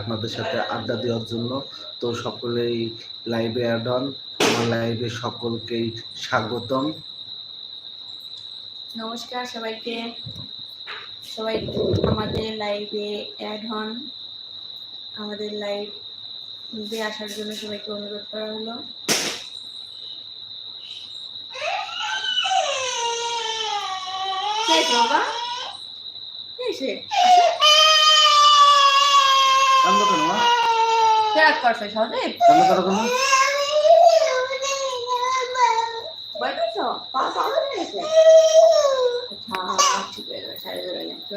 আপনাদের সাথে আড্ডা দেওয়ার জন্য। তো সকলেই লাইভে অ্যাড হন আমার লাইভে সকলকেই স্বাগতম। নমস্কার সবাইকে। সবাই আমাদের লাইভে অ্যাড হন আমাদের লাইভে আসার জন্য সবাইকে অনুরোধ করা হলো। বাবা। কে হয়ে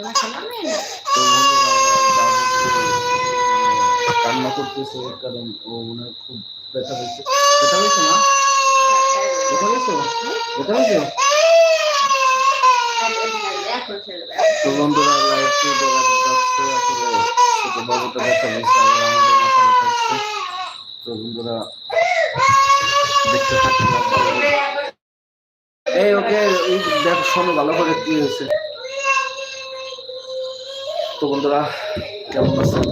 আচ্ছা হয়ে বাবুকে, মানে, কান্না করতেছে কারণ ও মনে হয় খুব ব্যথা পেয়েছে ব্যথা পেয়েছে না ব্যথা পেয়েছে ব্যথা দেবে তো বন্ধুরা আসলে বন্ধুরা, দেখতে এই, ওকে দেখ, শোনো, ভালো করে কি হয়েছে। তো বন্ধুরা, কেমন আছেন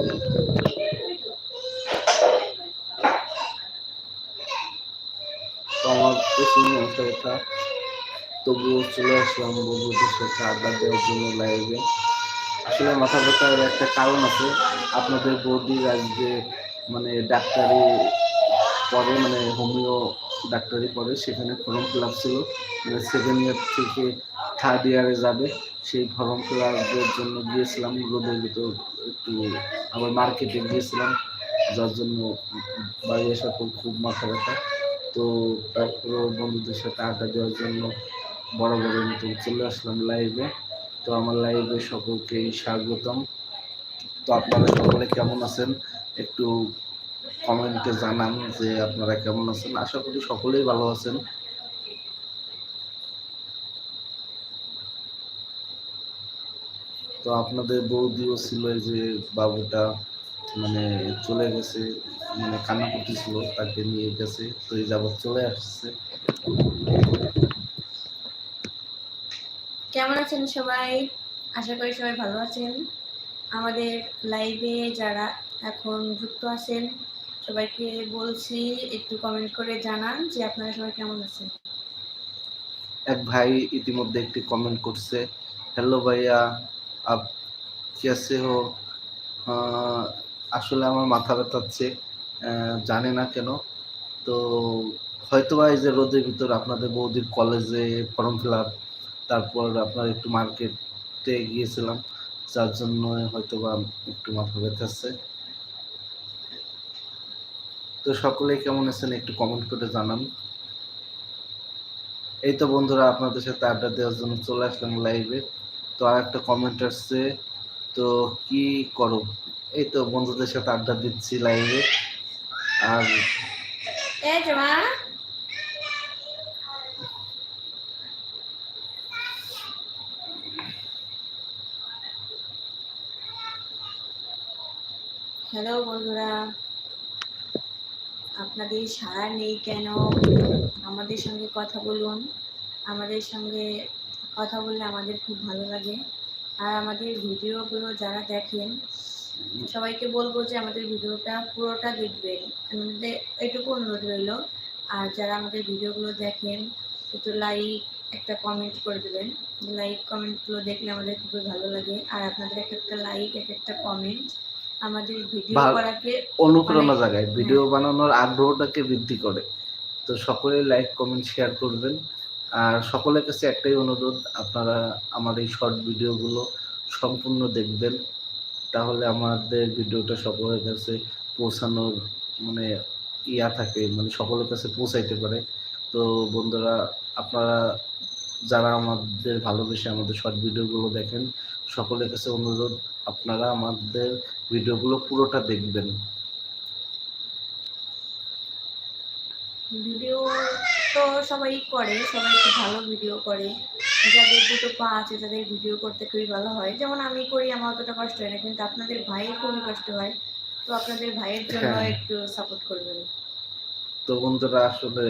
আমার প্রচুর মাথা তবুও চলে আসলাম বন্ধুদের সাথে আড্ডা দেওয়ার জন্য লাইভে আসলে মাথা ব্যথার একটা কারণ আছে। আপনাদের বৌদির আজকে মানে ডাক্তারি পরে মানে হোমিও ডাক্তারি পরে, সেখানে ফর্ম ফিল আপ ছিল। মানে সেকেন্ড ইয়ার থেকে থার্ড ইয়ারে যাবে। সেই ফর্ম ফিল আপের জন্য গিয়েছিলাম, রোদের ভিতর একটু আবার মার্কেটে গিয়েছিলাম। যার জন্য বাড়ি আসার পর খুব মাথা ব্যথা। তো তারপর বন্ধুদের সাথে আড্ডা দেওয়ার জন্য বড় বড় মতো চলে আসলাম লাইভে তো আমার লাইভে সকলকেই স্বাগতম। তো আপনারা সকলে কেমন আছেন? একটু কমেন্টে জানান যে আপনারা কেমন আছেন। আশা করি সকলেই ভালো আছেন। তো আপনাদের বৌদিও ছিল যে বাবুটা মানে চলে গেছে মানে কান্না করতেছিল, তাকে নিয়ে গেছে, তো এই যাবৎ চলে আসছে। কেমন আছেন সবাই? আশা করি সবাই ভালো আছেন। আমাদের লাইভে যারা এখন যুক্ত আছেন, সবাইকে বলছি একটু কমেন্ট করে জানান যে আপনারা সবাই কেমন আছেন। এক ভাই ইতিমধ্যে একটি কমেন্ট করছে হ্যালো ভাইয়া, আপ, কেসে হো? আসলে আমার মাথা ব্যথাচ্ছে জানি না কেন। তো হয়তোবা এই যে রোদের ভিতর আপনাদের বৌদির কলেজে ফর্ম ফিল আপ তারপর আপনার একটু মার্কেটে গিয়েছিলাম, যার জন্য হয়তো বা একটু মাথা ব্যথাচ্ছে তো সকলেই কেমন আছেন একটু কমেন্ট করে জানান। এই তো বন্ধুরা, আপনাদের সাথে আড্ডা দেওয়ার জন্য চলে আসলাম লাইভে তো আর একটা কমেন্ট আসছে, তো কি করো? এই তো বন্ধুদের সাথে আড্ডা দিচ্ছি লাইভে আর হ্যালো বন্ধুরা। আপনাদের সাড়া নেই কেন? আমাদের সঙ্গে কথা বলুন। আমাদের সঙ্গে কথা বললে আমাদের খুব ভালো লাগে। আর আমাদের ভিডিওগুলো যারা দেখেন, সবাইকে বলব যে আমাদের ভিডিওটা পুরোটা দেখবেন। আমাদের এটুকু অনুরোধ রইল। আর যারা আমাদের ভিডিওগুলো দেখেন, একটু লাইক একটা কমেন্ট করে দেবেন। লাইক কমেন্টগুলো দেখলে আমাদের খুবই ভালো লাগে। আর আপনাদের এক একটা লাইক এক একটা কমেন্ট আমাদের ভিডিও করাকে অনুপ্রেরণা জাগায়। ভিডিও বানানোর আগ্রহটাকে বৃদ্ধি করে। তো সকলে লাইক কমেন্ট শেয়ার করবেন। আর সকলের কাছে একটাই অনুরোধ আপনারা আমার এই শর্ট ভিডিওগুলো সম্পূর্ণ দেখবেন। তাহলে আমাদের ভিডিওটা সকলের কাছে পৌঁছানোর মানে ইয়া থাকে মানে সকলের কাছে পৌঁছাইতে পারে। তো বন্ধুরা আপনারা যারা আমাদের ভালোবেসে আমাদের শর্ট ভিডিওগুলো দেখেন সকলের কাছে অনুরোধ আপনারা আমাদের ভিডিওগুলো পুরোটা দেখবেন। ভিডিও তো সবাই করে সবাই খুব ভালো ভিডিও করে। যাদের দুটো পা আছে তাদের ভিডিও করতে খুবই ভালো হয়। যেমন আমি করি আমার অতটা কষ্ট হয় না কিন্তু আপনাদের ভাইয়ের খুবই কষ্ট হয়। তো আপনাদের ভাইয়ের জন্য হ্যাঁ। একটু সাপোর্ট করবেন। তো বন্ধুরা আসলে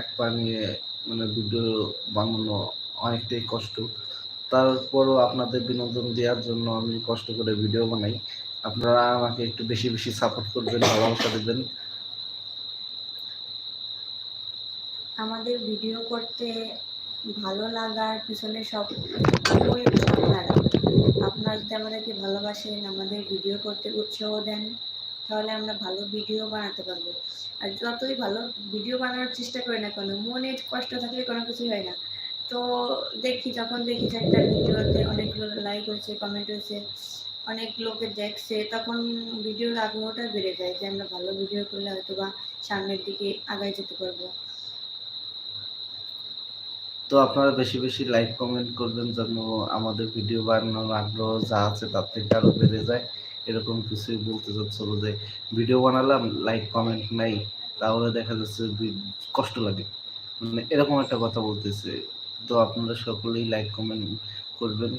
এক পা নিয়ে মানে ভিডিও বানানো অনেকটাই কষ্ট। তারপরও আপনাদের বিনোদন দেওয়ার জন্য আমি কষ্ট করে ভিডিও বানাই। আপনারা আমাকে একটু বেশি বেশি সাপোর্ট করবেন, ভালোবাসা দেবেন। আমাদের ভিডিও করতে ভালো লাগার পিছনে সব আপনারা। আপনারা যদি আমাদেরকে ভালোবাসেন, আমাদের ভিডিও করতে উৎসাহ দেন, তাহলে আমরা ভালো ভিডিও বানাতে পারব। আর যতই ভালো ভিডিও বানানোর চেষ্টা করি না কেন মনে কষ্ট থাকলে কোনো কিছুই হয় না। তো দেখি, যখন দেখি যে একটা ভিডিওতে অনেকগুলো লাইক হয়েছে কমেন্ট হয়েছে, অনেক লোকে দেখছে, তখন ভিডিওর আগ্রহটা বেড়ে যায় যে আমরা ভালো ভিডিও করলে হয়তো বা সামনের দিকে আগায় যেতে পারব। তো আপনারা বেশি বেশি লাইক কমেন্ট করবেন যেন আমাদের ভিডিও বানানোর আগ্রহ যা আছে তার থেকে আরও বেড়ে যায়। এরকম কিছুই বলতে চাচ্ছিল যে ভিডিও বানালাম লাইক কমেন্ট নাই, তাহলে দেখা যাচ্ছে কষ্ট লাগে। মানে এরকম একটা কথা বলতেছে। তো আপনারা সকলেই লাইক কমেন্ট করবেন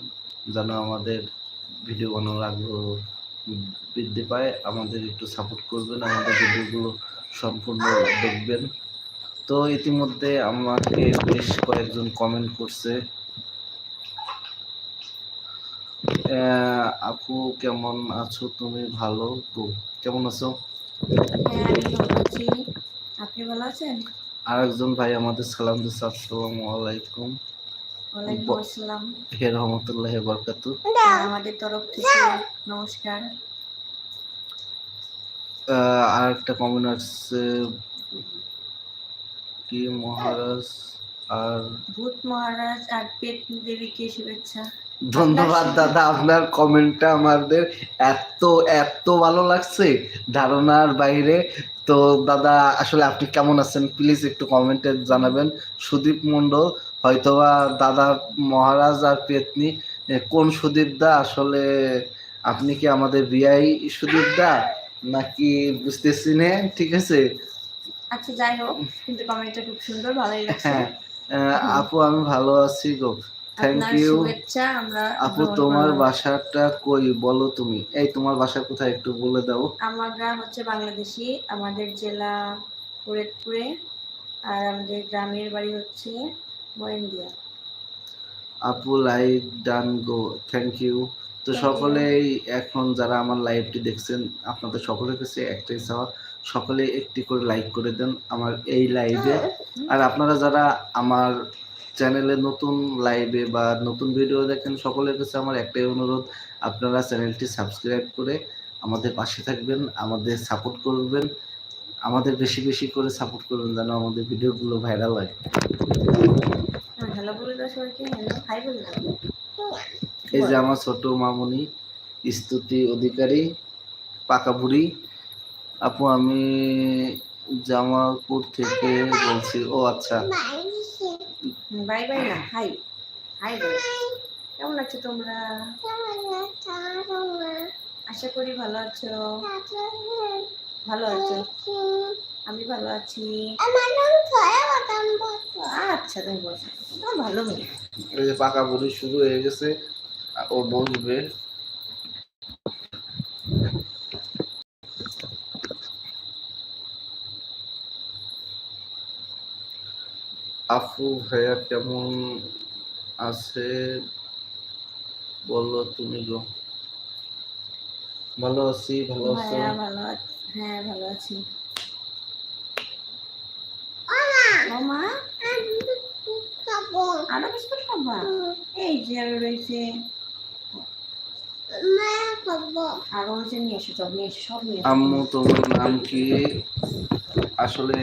যেন আমাদের ভিডিও বানানোর আগ্রহ বৃদ্ধি পায়। আমাদের একটু সাপোর্ট করবেন, আমাদের ভিডিওগুলো সম্পূর্ণ দেখবেন। তো ইতিমধ্যে আমাকে বেশ কয়েকজন কমেন্ট করছে। আপু কেমন আছো? তুমি ভালো? তো কেমন আছো? হ্যাঁ আপনি ভালো আছেন? আরেকজন ভাই আমাদের সালাম দিচ্ছে আসসালামু আলাইকুম। ওয়ালাইকুম আসসালাম। হে রহমতুল্লাহ বরকাতু আমাদের তরফ থেকে নমস্কার। আর একটা কমেন্ট আসছে কি মহারাজ আর ভূত মহারাজ আর পেতনি দেবীকে শুভেচ্ছা? ধন্যবাদ দাদা আপনার কমেন্টটা আমাদের এত এত ভালো লাগছে। ধারণার বাইরে তো দাদা আসলে আপনি কেমন আছেন? প্লিজ একটু কমেন্টে জানাবেন। সুদীপ মন্ডল হয়তোবা দাদা মহারাজ আর পেতনি কোন সুদীপ দা? আসলে আপনি কি আমাদের বিআই সুদীপ দা? নাকি বুঝতেছি না ঠিক আছে? আচ্ছা যাই হোক কিন্তু কমেন্টটা খুব সুন্দর ভালোই লাগছে। হ্যাঁ আপু আমি ভালো আছি গো। থ্যাংক ইউ আপু তোমার। বাসাটা কই? বলো তুমি। এই তোমার বাসা কোথায় একটু বলে দাও। আমার গ্রাম হচ্ছে বাংলাদেশি আমাদের জেলা ফরিদপুরে আর আমাদের গ্রামের বাড়ি হচ্ছে মহেন্দিয়া আপু like done go thank you তো সকলেই এখন যারা আমার লাইভটি দেখছেন আপনাদের সকলের কাছে একটাই চাওয়া সকলে একটি করে লাইক করে দেন আমার এই লাইভে আর আপনারা যারা আমার চ্যানেলে নতুন লাইভে বা নতুন ভিডিও দেখেন সকলের কাছে আমার একটাই অনুরোধ আপনারা চ্যানেলটি সাবস্ক্রাইব করে আমাদের পাশে থাকবেন আমাদের সাপোর্ট করবেন আমাদের বেশি বেশি করে সাপোর্ট করবেন যেন আমাদের ভিডিওগুলো ভাইরাল হয়। দাও এই যে আমার ছোট মামুনি স্তুতি অধিকারী পাকা বুড়ি আপু আমি জামালপুর থেকে বলছি ও আচ্ছা। বাই বাই না, হাই। হাই বলো কেমন আছো তোমরা? আশা করি ভালো আছো। ভালো আছো? আমি ভালো আছি। আচ্ছা তুমি বসো। ভালো মেয়ে। পাকা বুড়ি শুরু হয়ে গেছে ও বসবে আফু ভাইয়া কেমন আছে? বলো তুমি গো। ভালো আছি ভালো আছো? হ্যাঁ ভালো আছি হ্যাঁ ভালো আছি। ও আরও বিস্কুট খাবা? এই যে আরও রয়েছে। আরও হচ্ছে নিয়ে এসো সব নিয়ে এসো সব নিয়ে আম্মু তোমার নাম কি? আসলে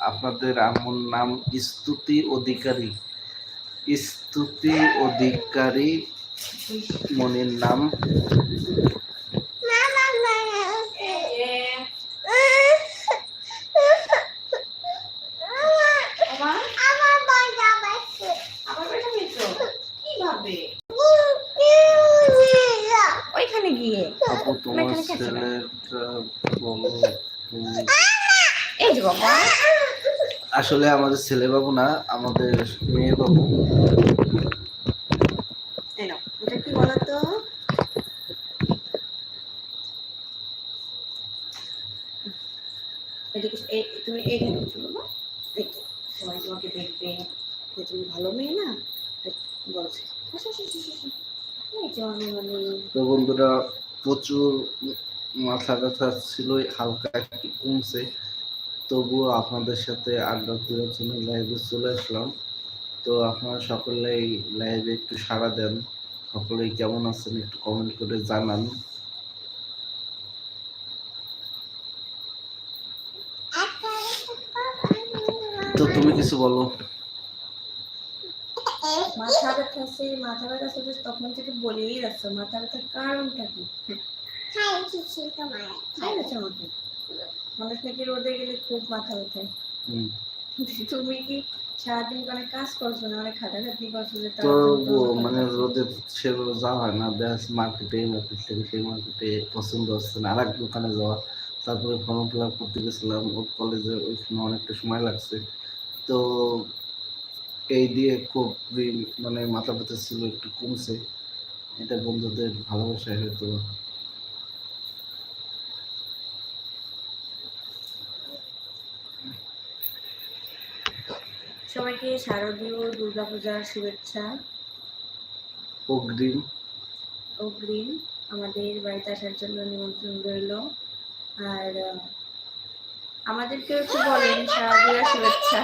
আপনাদের আম্মুর নাম স্তুতি অধিকারী স্তুতি অধিকারী মনির নাম? ওইখানে গিয়ে তোমার? ছেলেটা বলো এই যে বাবা। আসলে আমাদের ছেলে বাবু না আমাদের মেয়ে বাবু। এই কি বলতো? তুমি এইখানে বসো বাবা। এই সবাই তোমাকে দেখবে যে তুমি ভালো মেয়ে না? বলছে। তো বন্ধুরা প্রচুর মাথা ব্যথা ছিল হালকা একটু কমছে। তবুও আপনাদের সাথে আড্ডা দেওয়ার জন্য লাইভে চলে আসলাম। তো আপনারা সকলেই লাইভে একটু সাড়া দেন। সকলেই কেমন আছেন একটু কমেন্ট করে জানান। তো তুমি কিছু বলো। মাথা ব্যথা আছে মাথা ব্যথা আছে তখন থেকে বলেই যাচ্ছ মাথা ব্যথার কারণটা কি? খাই গেছে আমাকে মানুষ নাকি রোদে গেলে খুব মাথা ব্যথায় হুম। তুমি কি সারাদিন অনেক কাজ করছ না? অনেক করছ যে তো মানে রোদে সেভাবে যাওয়া হয় না। ব্যাস মার্কেটে মার্কেট থেকে সেই মার্কেটে পছন্দ হচ্ছে না। আর এক দোকানে যাওয়া। তারপরে ফর্ম ফিল আপ করতে গেছিলাম। ওর কলেজে ওইখানে অনেকটা সময় লাগছে। তো এই দিয়ে খুব মানে মাথা ব্যথা ছিল একটু কমছে। এটা বন্ধুদের ভালোবাসায় হয়তো সবাইকে শারদীয় দুর্গাপূজার শুভেচ্ছা। অগ্রিম। অগ্রিম আমাদের বাড়িতে আসার জন্য নিমন্ত্রণ রইল। আর আহ, আমাদেরকেও একটু বলেন শারদীয় শুভেচ্ছা।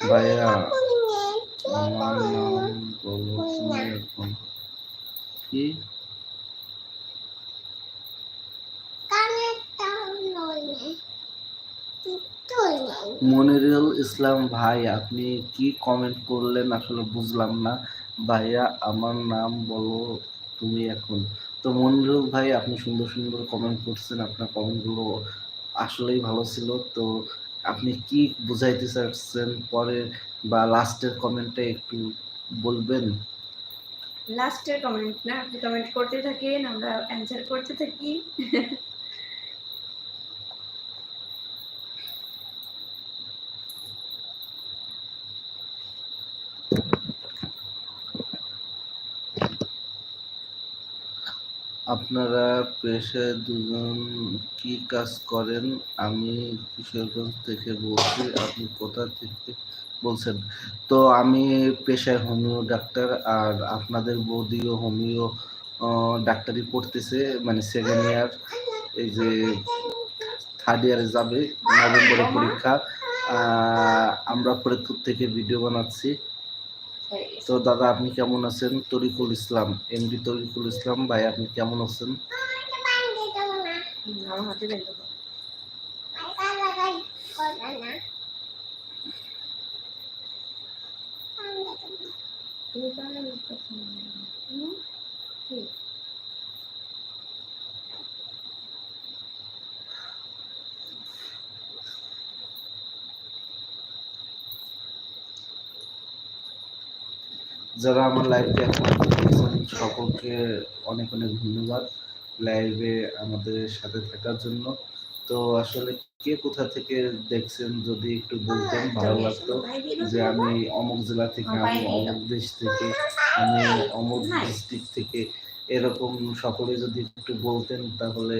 ভাইয়া আমার নাম বলো তুমি এখন কি মনিরুল ইসলাম ভাই, আপনি কি কমেন্ট করলেন? আসলে বুঝলাম না। ভাইয়া, আমার নাম বলো তুমি এখন। তো মনিরুল ভাই, আপনি সুন্দর সুন্দর কমেন্ট করছেন। আপনার কমেন্টগুলো আসলেই ভালো ছিল। তো আপনি কি বুঝাইতে চাচ্ছেন? পরে বা লাস্টের কমেন্টে একটু বলবেন। লাস্টের কমেন্ট না, আপনি কমেন্ট করতে থাকেন, আমরা অ্যান্সার করতে থাকি। আপনারা পেশায় দুজন কি কাজ করেন? আমি কিশোরগঞ্জ থেকে বলছি, আপনি কোথা থেকে বলছেন? তো আমি পেশায় হোমিও ডাক্তার, আর আপনাদের বৌদিও হোমিও ডাক্তারি পড়তেছে মানে সেকেন্ড ইয়ার এই যে থার্ড ইয়ারে যাবে, নভেম্বরে পরীক্ষা আমরা ফরিদপুর থেকে ভিডিও বানাচ্ছি। তো দাদা আপনি কেমন আছেন? তরিকুল ইসলাম এমডি তরিকুল ইসলাম ভাই আপনি কেমন আছেন। তুমি পারলে আমি কথা বলব। হুম? কি? যারা আমার লাইভে এখন সকলকে অনেক অনেক ধন্যবাদ লাইভে আমাদের সাথে থাকার জন্য। তো আসলে কে কোথা থেকে দেখছেন যদি একটু বলতেন, ভালো লাগতো যে আমি অমুক জেলা থেকে, আমি অমুক দেশ থেকে, আমি অমুক ডিস্ট্রিক্ট থেকে, এরকম সকলে যদি একটু বলতেন তাহলে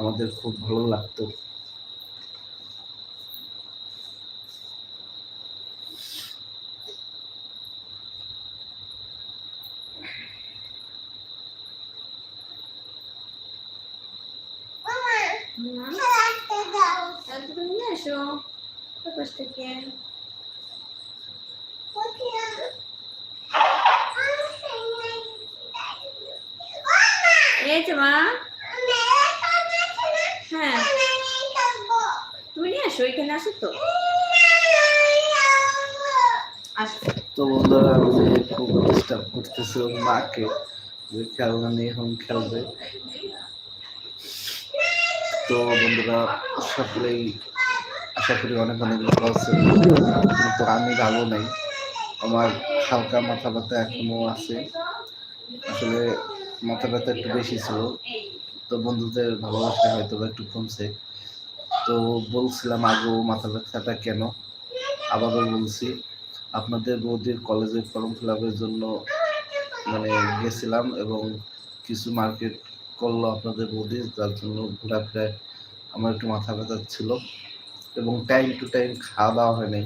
আমাদের খুব ভালো লাগতো হুম? তাহলে তুমি নিয়ে এসো প্রকাশ থেকে এই মা? হ্যাঁ। তুমি নিয়ে এসো এখানে আসো তো। আসো। তো বন্ধুরা, আমি খুব ডিস্টার্ব করতেছে ওর মাকে, যে খেলনা নিয়ে এখন খেলবে। তো বন্ধুরা, সকলেই আশা করি অনেক অনেক ভালো আছেন কিন্তু আমি ভালো নাই। আমার হালকা মাথা ব্যথা এখনও আছে। আসলে মাথা ব্যথা একটু বেশি ছিল। তো বন্ধুদের ভালোবাসা হয়তো একটু কমছে। তো বলছিলাম আগেও মাথা ব্যথাটা কেন? আবারও বলছি, আপনাদের বৌদির কলেজে ফর্ম ফিল আপের জন্য মানে গেছিলাম এবং কিছু মার্কেট করল আপনাদের বৌদি, যার জন্য ঘোরাফেরায় আমার একটু মাথা ব্যথা ছিল এবং টাইম টু টাইম খাওয়া দাওয়া হয় নাই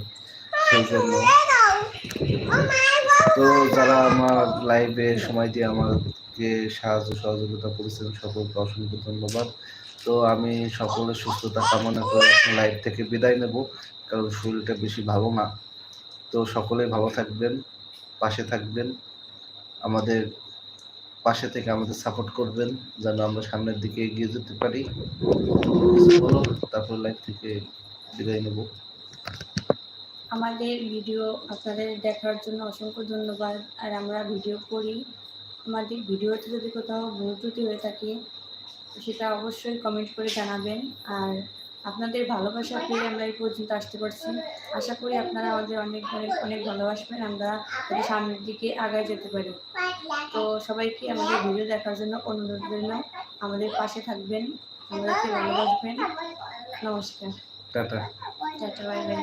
সেই জন্য। তো যারা আমার লাইভে সময় দিয়ে আমাকে সাহায্য সহযোগিতা করেছেন, সকলকে অসংখ্য ধন্যবাদ। তো আমি সকলের সুস্থতা কামনা করে লাইভ থেকে বিদায় নেব, কারণ শরীরটা বেশি ভালো না। তো সকলে ভালো থাকবেন, পাশে থাকবেন, আমাদের পাশে থেকে আমাদের সাপোর্ট করবেন, যেন আমরা সামনের দিকে এগিয়ে যেতে পারি। তারপর লাইভ থেকে বিদায় নেব। আমাদের ভিডিও আপনাদের দেখার জন্য অসংখ্য ধন্যবাদ, আর আমরা ভিডিও করি। আমাদের ভিডিওতে যদি কোথাও ভুল ত্রুটি হয়ে থাকে সেটা অবশ্যই কমেন্ট করে জানাবেন। আর আপনাদের ভালোবাসা পেয়ে আমরা এই পর্যন্ত আসতে পারছি। আশা করি আপনারা আমাদের অনেক অনেক অনেক ভালোবাসবেন। আমরা সামনের দিকে আগায় যেতে পারি। তো সবাইকে আমাদের ভিডিও দেখার জন্য অনুরোধ রইল। আমাদের পাশে থাকবেন। আমাদেরকে ভালোবাসবেন নমস্কার। টাটা। Tata bye bye.